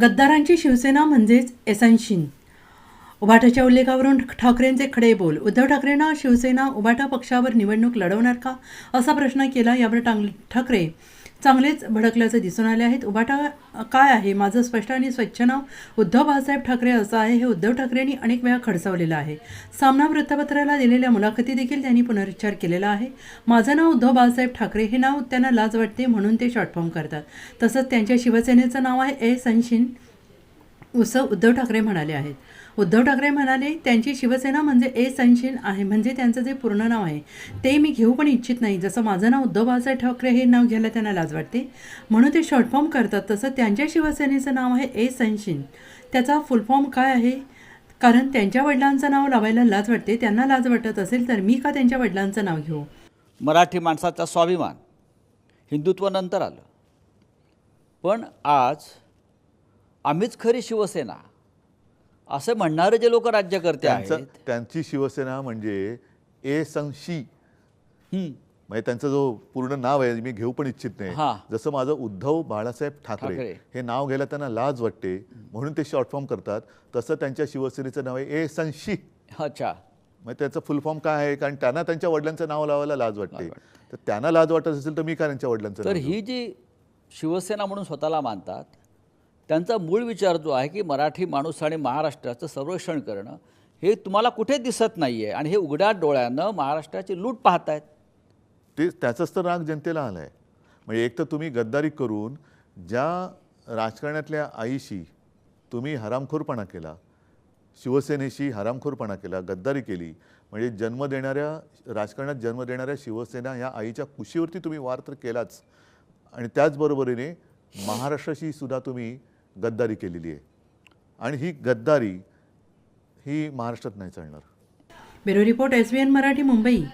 गद्दारांची शिवसेना म्हणजेच एसनशिन उभाटाच्या उल्लेखावरून ठाकरेंचे खडे बोल. उद्धव ठाकरेंना शिवसेना उभाटा पक्षावर निवडणूक लढवणार का? असा प्रश्न केला यावर टांग ठाकरे. चांगलेच भडकल्याचं दिसून आले आहेत. उभाटा काय आहे? माझं स्पष्ट आणि स्वच्छ नाव उद्धव बाळासाहेब ठाकरे असं आहे हे उद्धव ठाकरेंनी अनेक वेळा खडसावलेलं आहे. सामना वृत्तपत्राला दिलेल्या मुलाखती देखील त्यांनी पुनरुच्चार केलेला आहे. माझं नाव उद्धव बाळासाहेब ठाकरे हे नाव त्यांना लाज वाटते म्हणून ते शॉर्ट फॉर्म करतात. तसंच त्यांच्या शिवसेनेचं नाव आहे ए. सनशिन असं उद्धव ठाकरे म्हणाले आहेत. उद्धव ठाकरे म्हणाले त्यांची शिवसेना म्हणजे ए संशीन आहे म्हणजे त्यांचं जे पूर्ण नाव आहे ते मी घेऊ पण इच्छित नाही. जसं माझं नाव उद्धव बाळासाहेब ठाकरे हे नाव घ्यायला त्यांना लाज वाटते म्हणून ते शॉर्ट फॉर्म करतात. तसं त्यांच्या शिवसेनेचं नाव आहे ए संशीन त्याचा फुल फॉर्म काय आहे? कारण त्यांच्या वडिलांचं नाव लावायला लाज वाटते. त्यांना लाज वाटत असेल तर मी का त्यांच्या वडिलांचं नाव घेऊ? मराठी माणसाचा स्वाभिमान हिंदुत्व नंतर आलं. पण आज आम्हीच खरी शिवसेना असं म्हणणारे जे लोक राज्यकर्ते त्यांचं आहेत. त्यांची शिवसेना म्हणजे ए संशी म्हणजे त्यांचं जो पूर्ण नाव आहे मी घेऊ पण इच्छित हा. नाही जसं माझं उद्धव बाळासाहेब ठाकरे. हे नाव घ्यायला त्यांना लाज वाटते म्हणून ते शॉर्ट फॉर्म करतात. तसं त्यांच्या शिवसेनेचं नाव आहे ए संशी अच्छा. म्हणजे त्याचं फुल फॉर्म काय आहे? कारण त्यांना त्यांच्या वडिलांचं नाव लावायला लाज वाटते. तर त्यांना लाज वाटत असेल तर मी काय त्यांच्या वडिलांचं तर? ही जी शिवसेना म्हणून स्वतःला मानतात त्यांचा मूळ विचार जो आहे की मराठी माणूस आणि महाराष्ट्राचं संरक्षण करणं हे तुम्हाला कुठे दिसत नाही आहे आणि हे उघड्या डोळ्यानं महाराष्ट्राची लूट पाहतायत. ते त्याचाच तर राग जनतेला आला आहे म्हणजे एक तर तुम्ही गद्दारी करून ज्या राजकारणातल्या आईशी तुम्ही हरामखोरपणा केला शिवसेनेशी हरामखोरपणा केला गद्दारी केली म्हणजे जन्म देणाऱ्या राजकारणात जन्म देणाऱ्या शिवसेना ह्या आईच्या कुशीवरती तुम्ही वार तर केलाच. आणि त्याचबरोबरीने महाराष्ट्राशी सुद्धा तुम्ही गद्दारी केलेली आहे. आणि ही गद्दारी ही महाराष्ट्रात नाही चालणार. Bureau report S B N Marathi Mumbai.